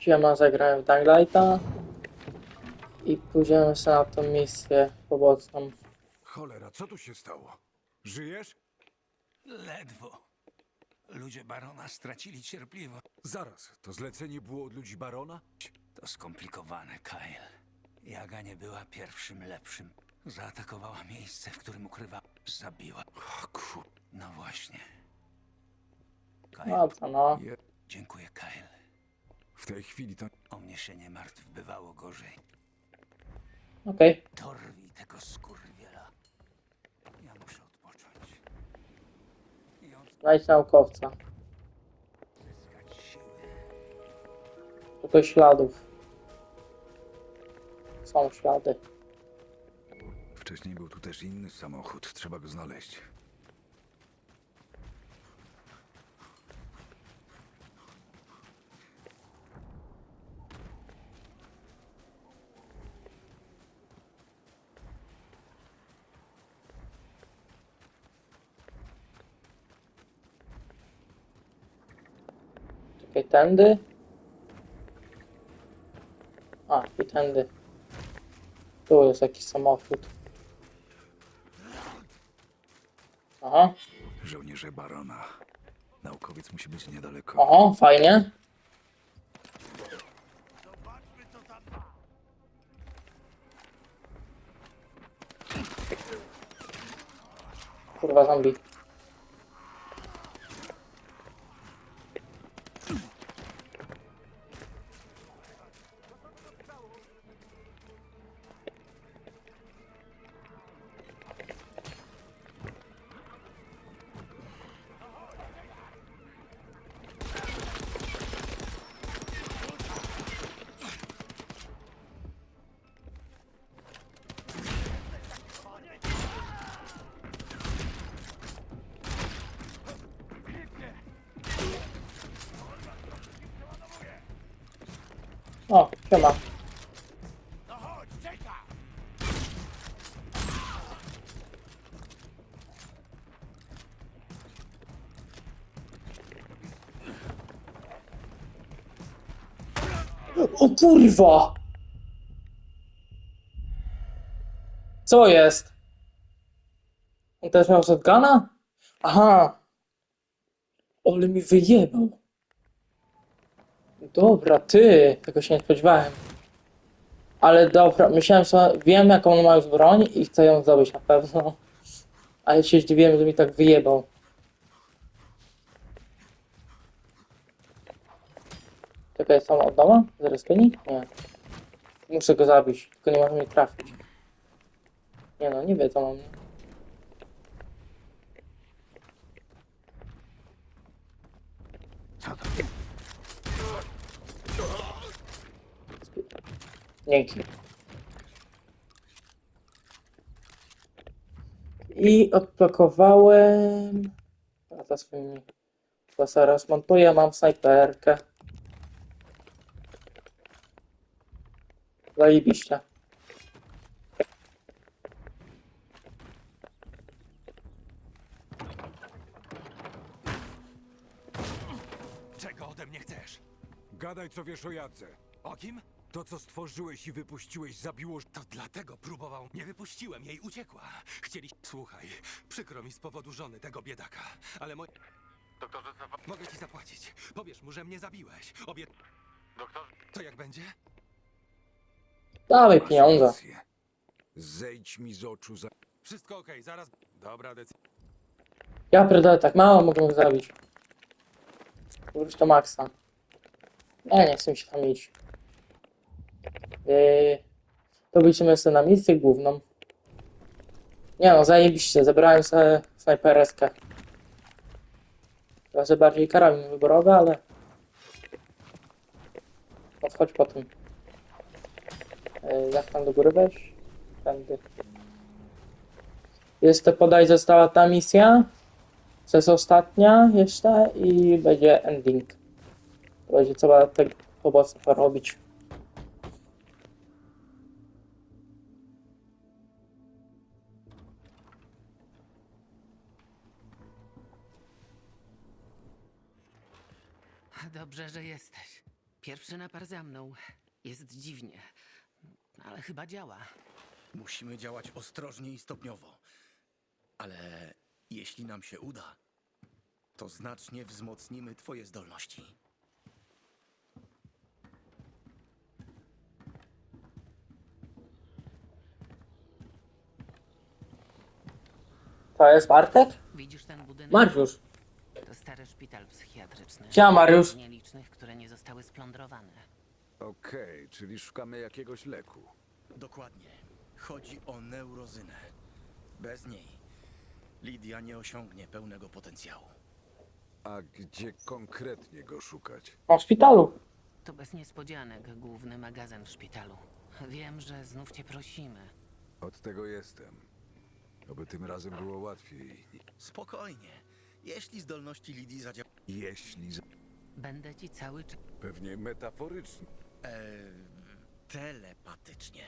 Siema, zagrałem w Daglighta i pójdziemy sobie na tą misję poboczną. Cholera, co tu się stało? Żyjesz? Ledwo. Ludzie barona stracili cierpliwość. Zaraz, to zlecenie było od ludzi barona? To skomplikowane, Kyle. Jaga nie była pierwszym lepszym. Zaatakowała miejsce, w którym ukrywa. Zabiła. O, kur... No właśnie. Kyle, Dobra, no. Je... dziękuję, Kyle. W tej chwili to... O mnie się nie martw, bywało gorzej. Okej. Dorwij tego skurwiela. Ja muszę odpocząć. I Znajdź naukowca. odzyskać siły. Tylko śladów. Są ślady. Wcześniej był tu też inny samochód, trzeba go znaleźć. Czekaj, tędy. A, i tędy. Tu jest jakiś samochód. Aha, Żołnierze barona. Naukowiec musi być niedaleko. oho, fajnie. Kurwa zombie. O kurwa! Co jest? On też miał shotguna? Aha! Ale mi wyjebał. Dobra, ty, tego się nie spodziewałem. Ale dobra, myślałem sobie, wiem jaką on ma już broń i chcę ją zdobyć na pewno. Ale się zdziwiłem, że mi tak wyjebał. Czekaj, są od domu? Zaraz Nie. Muszę go zabić, tylko nie może mnie trafić. Nie no, nie wiedzą o mnie. Co to? Dzięki. I odblokowałem. A to swoimi. To zaraz montuję, mam snajperkę. Zajebiście. Czego ode mnie chcesz? Gadaj, co wiesz o Jadze. O kim? To, co stworzyłeś i wypuściłeś, zabiło... To dlatego próbował. Nie wypuściłem jej, uciekła. Chcieli. Słuchaj, przykro mi z powodu żony tego biedaka, ale mo... Doktorze, mogę ci zapłacić. Powiesz mu, że mnie zabiłeś. Obie. Doktorze... To jak będzie? Dawaj pieniądze. rację. Zejdź mi z oczu za... Wszystko okej, zaraz. Dobra decyzja. Ja pierdolę, tak mało mogę go zabić. Wróć do maksa. Ja nie chcę mi się tam iść. Yy, to byliśmy sobie na misję główną. Nie no, zajebiście, zebrałem sobie snajpereskę. Trochę bardziej karabin wyborowy, ale... Odchodź po tym. Yy, jak tam do góry wejść? Tędy. To podaj została ta misja. To jest ostatnia jeszcze i będzie ending. Będzie trzeba te poboczne porobić. Dobrze, że jesteś. Pierwszy napar za mną. Jest dziwnie, ale chyba działa. Musimy działać ostrożnie i stopniowo. Ale jeśli nam się uda, to znacznie wzmocnimy twoje zdolności. To jest Bartek? Widzisz ten budynek? Mariusz. To stary szpital psychiatryczny. Siema, Mariusz. Nielicznych, które nie zostały splądrowane. Okej, czyli szukamy jakiegoś leku. Dokładnie. Chodzi o neurozynę. Bez niej Lidia nie osiągnie pełnego potencjału. A gdzie konkretnie go szukać? Na szpitalu. To bez niespodzianek główny magazyn w szpitalu. Wiem, że znów cię prosimy. Od tego jestem. Oby tym razem było łatwiej. Spokojnie. Jeśli zdolności Lidii zadziałają. Jeśli... za- Będę ci cały czas. Pewnie metaforycznie. E, telepatycznie.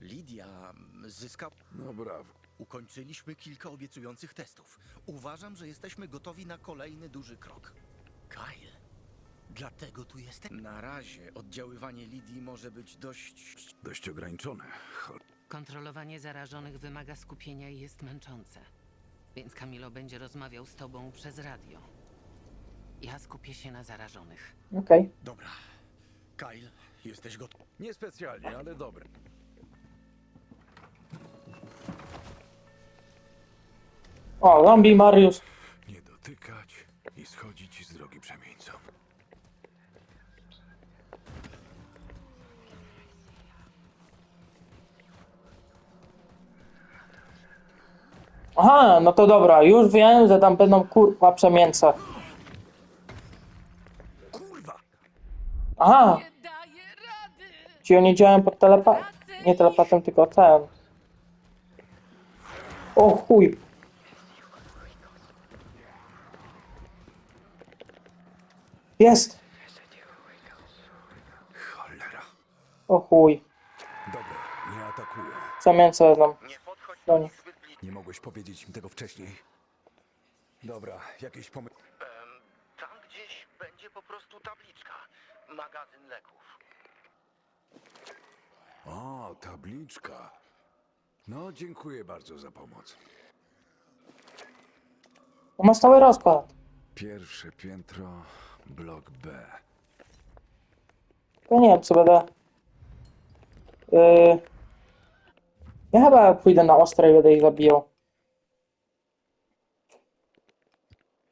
Lidia zyska. No brawo. Ukończyliśmy kilka obiecujących testów. Uważam, że jesteśmy gotowi na kolejny duży krok. Kyle, dlatego tu jestem. Na razie oddziaływanie Lidii może być dość. Dość ograniczone. Chol... Kontrolowanie zarażonych wymaga skupienia i jest męczące. Więc Camilo będzie rozmawiał z tobą przez radio. Ja skupię się na zarażonych. Okej. Dobra. Kyle, jesteś gotowy. Niespecjalnie, ale dobre. O, zombie Mariusz. Nie dotykać i schodzić z drogi przemieńcom. Aha, no to dobra, już wiem, że tam będą kurwa przemięce. Aha, ci oni działają pod telepa... Nie telepatem, tylko ten. O chuj. Jest! Cholera. O chuj. Dobra, nie atakuję. Przemięce będą. Nie podchodź do nich. Nie mogłeś powiedzieć mi tego wcześniej? Dobra, jakieś pomysł... Tam gdzieś będzie po prostu tabliczka. Magazyn leków. O, tabliczka. No, dziękuję bardzo za pomoc. No ma stały rozkład. Pierwsze piętro, blok B. To nie wiem, co będę... Yy... Ja chyba pójdę na ostre i będę ich zabijał.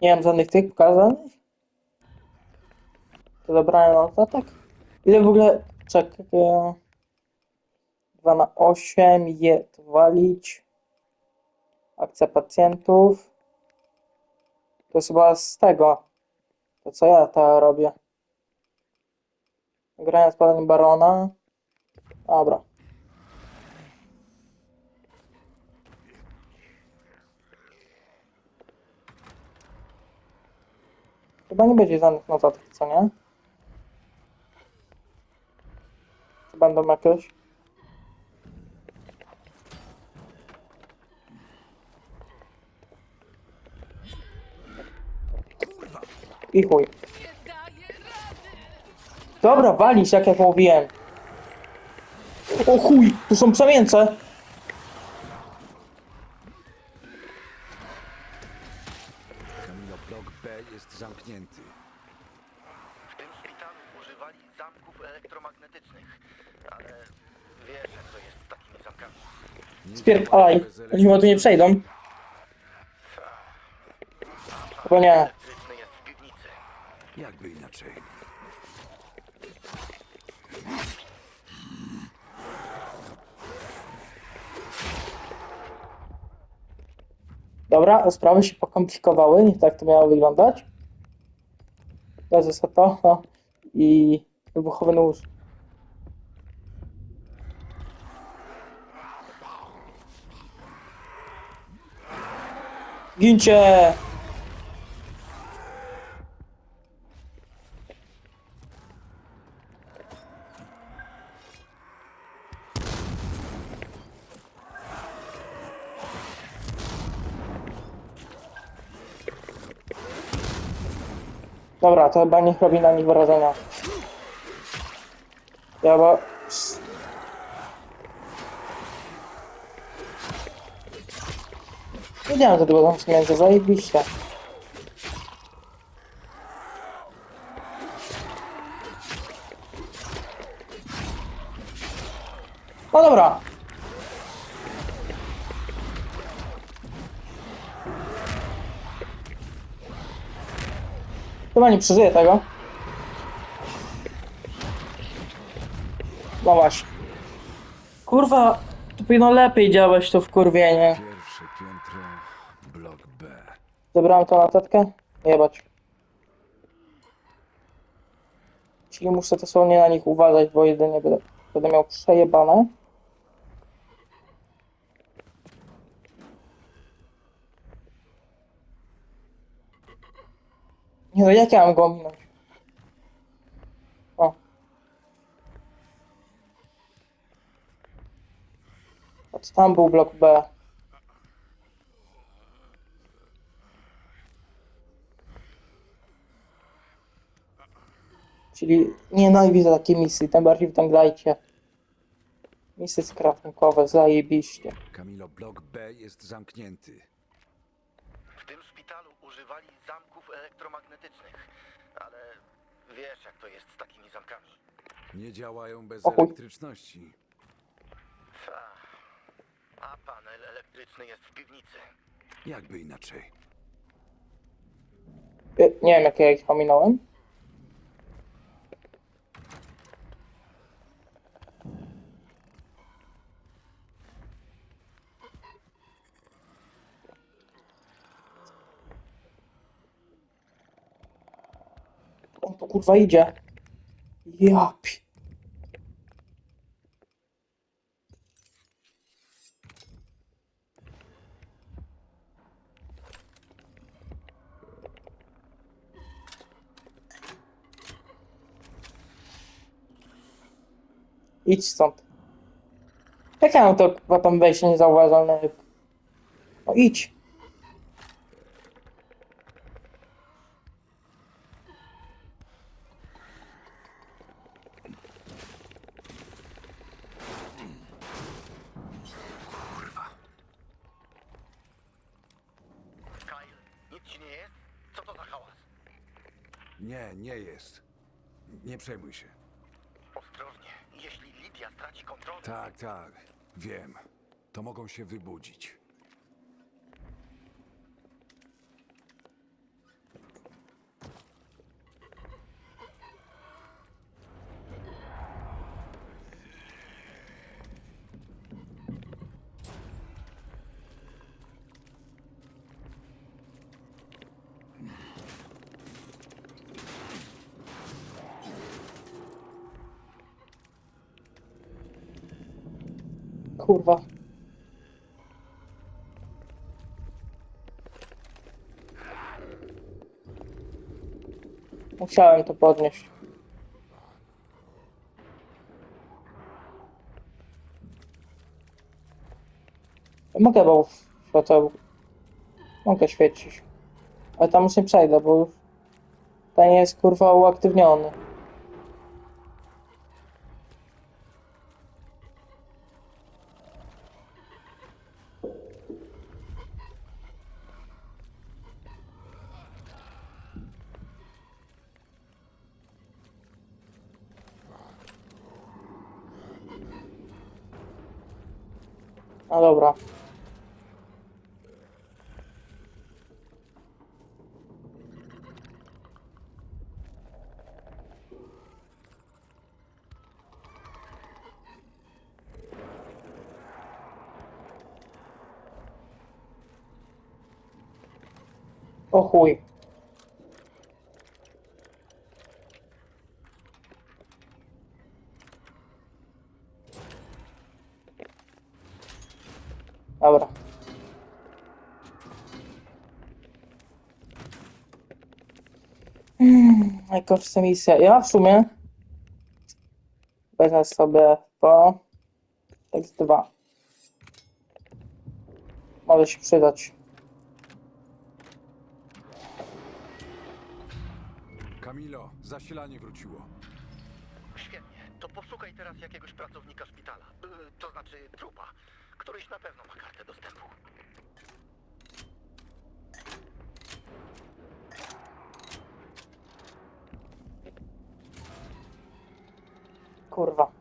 Nie mam żadnych tych pokazanych. Dobrałem notatek. Ile w ogóle... Czekaj... 2 na 8, je walić. Akcja pacjentów. To jest chyba z tego. To co ja to robię. Grania spadanie barona. Dobra. Chyba nie będzie żadnych notatek, co nie? Czy będą jakieś? I chuj. Dobra, walić, jak jak mówiłem. O chuj, tu są przemięce. Kamilo, blok B jest zamknięty. W tym szpitalu używali zamków elektromagnetycznych. Ale wiesz, jak to jest z takimi zamkami. Nie Spierdalaj. Oni chyba tu nie przejdą. Chyba nie. Elektryczny jest w piwnicy. Jakby inaczej. Dobra, sprawy się pokomplikowały, nie tak to miało wyglądać. Leży sobie to o, i wybuchowy nóż. Gincie! Dobra, to chyba niech robi na nich wrażenia. Ja bo... Wiedziałem, że tego tam między, zajebiście. No dobra. Chyba nie przeżyję tego. No właśnie. Kurwa, to powinno lepiej działać to wkurwienie. Pierwsze piętro, blok B. Zebrałem to na tetkę? Jebać. Czyli muszę dosłownie na nich uważać, bo jedynie będę, będę miał przejebane. Nie no, jak ja mam go ominąć? O. Co tam był blok B? Czyli nienawidzę takiej misji, tym bardziej w Tanglajcie. Misje skrawunkowe, zajebiście. Kamilo, blok B jest zamknięty. W tym szpitalu używali zamków elektromagnetycznych, ale wiesz jak to jest z takimi zamkami. Nie działają bez O chuj. elektryczności. Ta. A panel elektryczny jest w piwnicy. Jakby inaczej. Nie wiem, jak ja ich ominąłem. Tu kurwa idzie. Ja pi... Idź stąd. To chyba tam wejść niezauważalne? No idź. Kurwa. Kyle, nic ci nie jest? Co to za hałas? Nie, nie jest. Nie przejmuj się. Ostrożnie, jeśli Lidia straci kontrolę... Tak, tak. Wiem. To mogą się wybudzić. Kurwa. Musiałem to podnieść. Mogę, bo świateł. Mogę świecić. Ale tam już nie przejdę, bo już ten jest kurwa uaktywniony. O chuj. Dobra. Hmm, najgorsza misja. Ja w sumie wezmę sobie to tekst 2. Może się. Zasilanie wróciło. Świetnie, to posłuchaj. Szukaj teraz jakiegoś pracownika szpitala. Y, To znaczy trupa. Któryś na pewno ma kartę dostępu. Kurwa.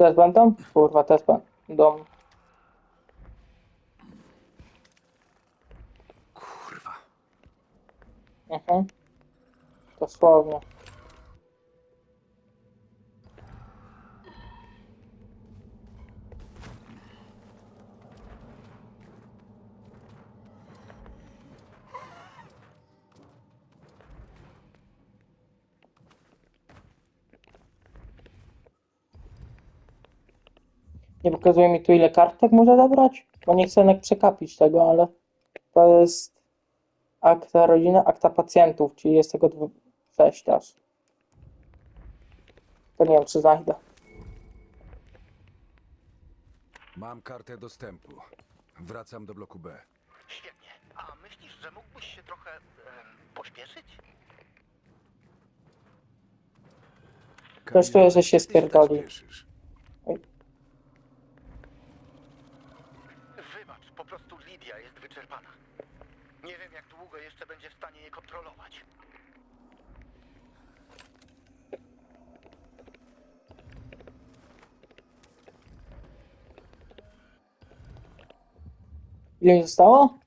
Też będą? Kurwa, też będą. Kurwa. Mhm. Dosłownie. Pokazuje mi tu ile kartek może zabrać? Bo nie chcę jednak przekapić tego, ale to jest akta rodziny, akta pacjentów, czyli jest tego dwu- sześć aż. To nie wiem, czy znajdę. Mam kartę dostępu. Wracam do bloku B. Świetnie. A myślisz, że mógłbyś się trochę em, pośpieszyć? Ktoś tu jest, że się tak spierdoli. spieszysz. Wybacz, po prostu Lidia jest wyczerpana. Nie wiem, jak długo jeszcze będzie w stanie je kontrolować. Ile zostało?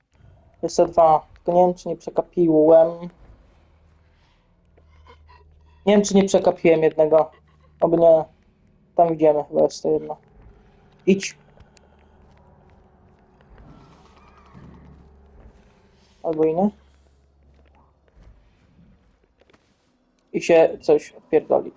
Jeszcze dwa. Tylko nie wiem, czy nie przekapiłem. Nie wiem, czy nie przekapiłem jednego. Oby nie. Tam idziemy chyba jeszcze jedno. Idź. Albo i nie. I się coś odpierdoli.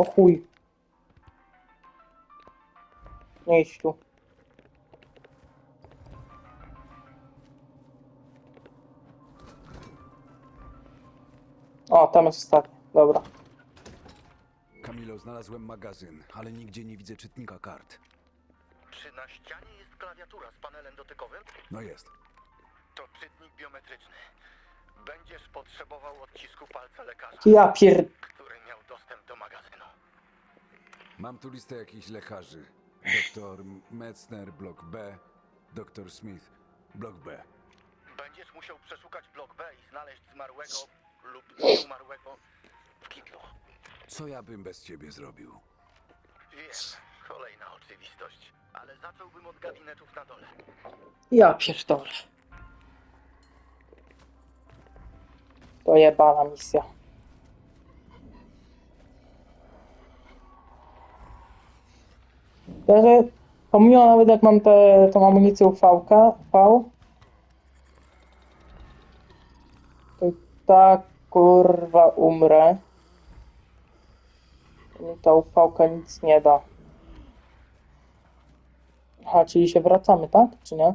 O chuj. Nie idź tu. O, tam jest ostatni. Dobra. Kamilo, znalazłem magazyn, ale nigdzie nie widzę czytnika kart. Czy na ścianie jest klawiatura z panelem dotykowym? No jest. To czytnik biometryczny. Będziesz potrzebował odcisku palca lekarza, Ja pier... który miał dostęp do magazynu. Mam tu listę jakichś lekarzy. Doktor Metzner, blok B. Doktor Smith, blok B. Będziesz musiał przeszukać blok B i znaleźć zmarłego lub nieumarłego w kitlu. Co ja bym bez ciebie zrobił? Wiem, kolejna oczywistość, ale zacząłbym od gabinetów na dole. Ja pierdolę. To jebana misja. Szczerze, pomimo nawet jak mam tę tą amunicję V, to tak kurwa umrę. Mi ta ufałka nic nie da. Aha, czyli się wracamy, tak? Czy nie?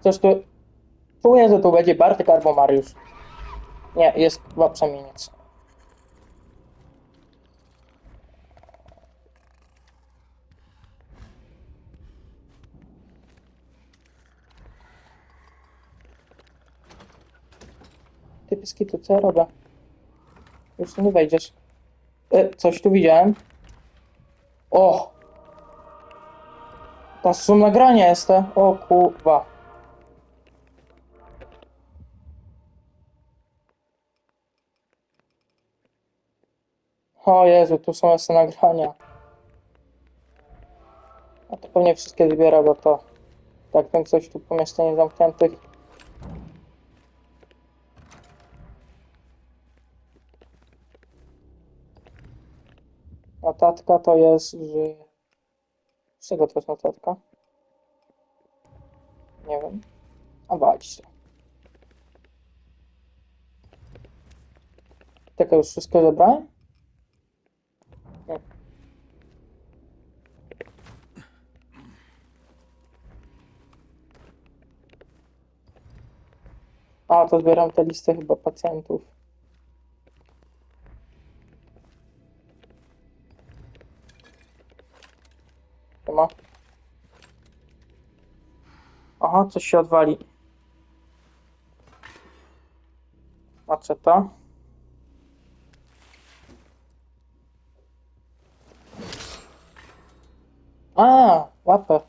Coś tu... Czuję, że tu będzie Bartek albo Mariusz. Nie, jest chyba przemieniec. Ty pieski, to co ja robię? Już tu nie wejdziesz. E, coś tu widziałem. O! Ta sum nagrania jest. O kurwa. O Jezu, tu są jeszcze nagrania. A to pewnie wszystkie zbiera, bo to tak ten coś tu pomieszczenie zamkniętych. Notatka to jest, że... Z czego to jest notatka? Nie wiem. A walić się. Tylko już wszystko zebrałem? A, to zbieram te listy chyba pacjentów. Nie ma. Aha, coś się odwali. Maczeta. A, łapę.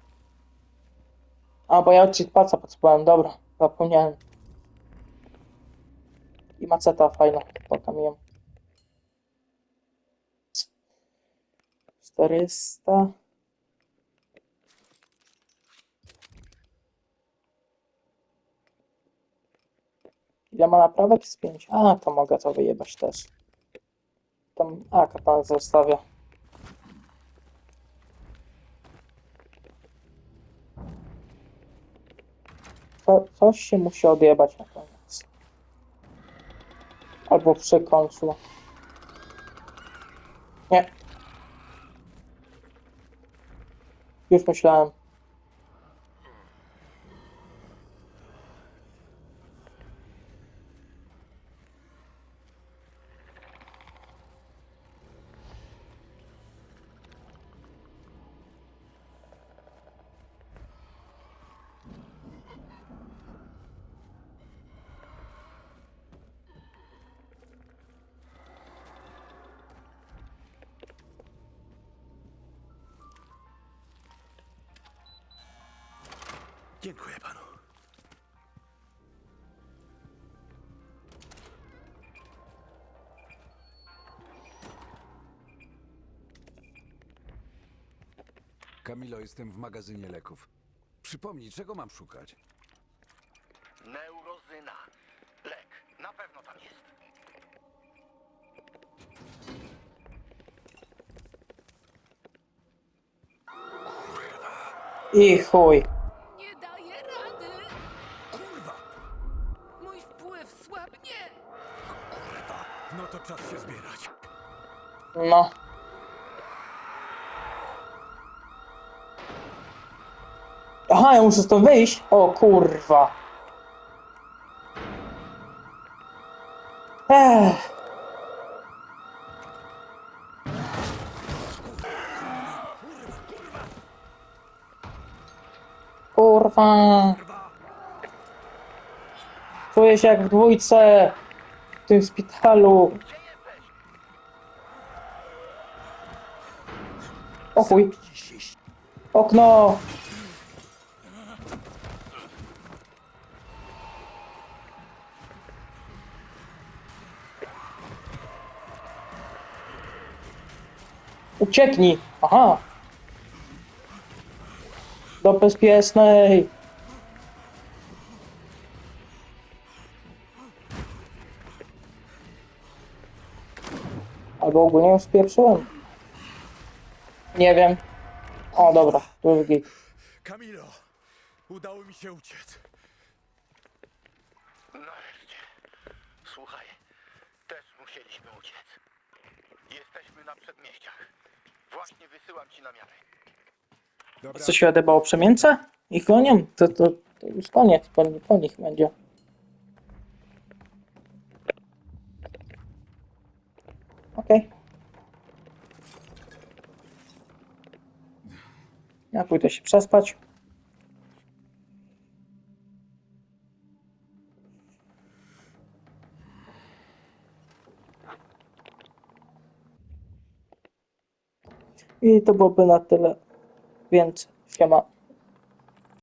A, bo ja odcisk palca potrzebowałem, dobra, zapomniałem. I maceta fajna, potem jem. 400. Ile ma naprawek? Z 5. A, to mogę to wyjebać też. Tam, a, katan zostawia. Co, coś się musi odjebać na koniec. Albo końcu. Nie. Już myślałem. Kamilo, jestem w magazynie leków. Przypomnij, czego mam szukać? Neurozyna. Lek. Na pewno tam jest. I chuj. Nie daję rady! Kurwa! Mój wpływ słabnie! No to czas się zbierać. No. Aha, muszę wyjść? O kurwa. Ech. Kurwa. Czuję się jak w dwójce w tym szpitalu. O chuj. Okno. Ucieknij. Aha. Do bezpiecznej. Albo ogólnie ją spieprzyłem. Nie wiem. O, dobra, to jest git. Kamilo, udało mi się uciec. Nareszcie. Słuchaj, też musieliśmy uciec. Jesteśmy na przedmieściach. Właśnie wysyłam ci namiary. Dobra, Co się odebało przemięce? Ich gonią? To, to, to już koniec, po, po nich będzie. Okej. Ja pójdę się przespać. I to byłoby na tyle. Więc siema.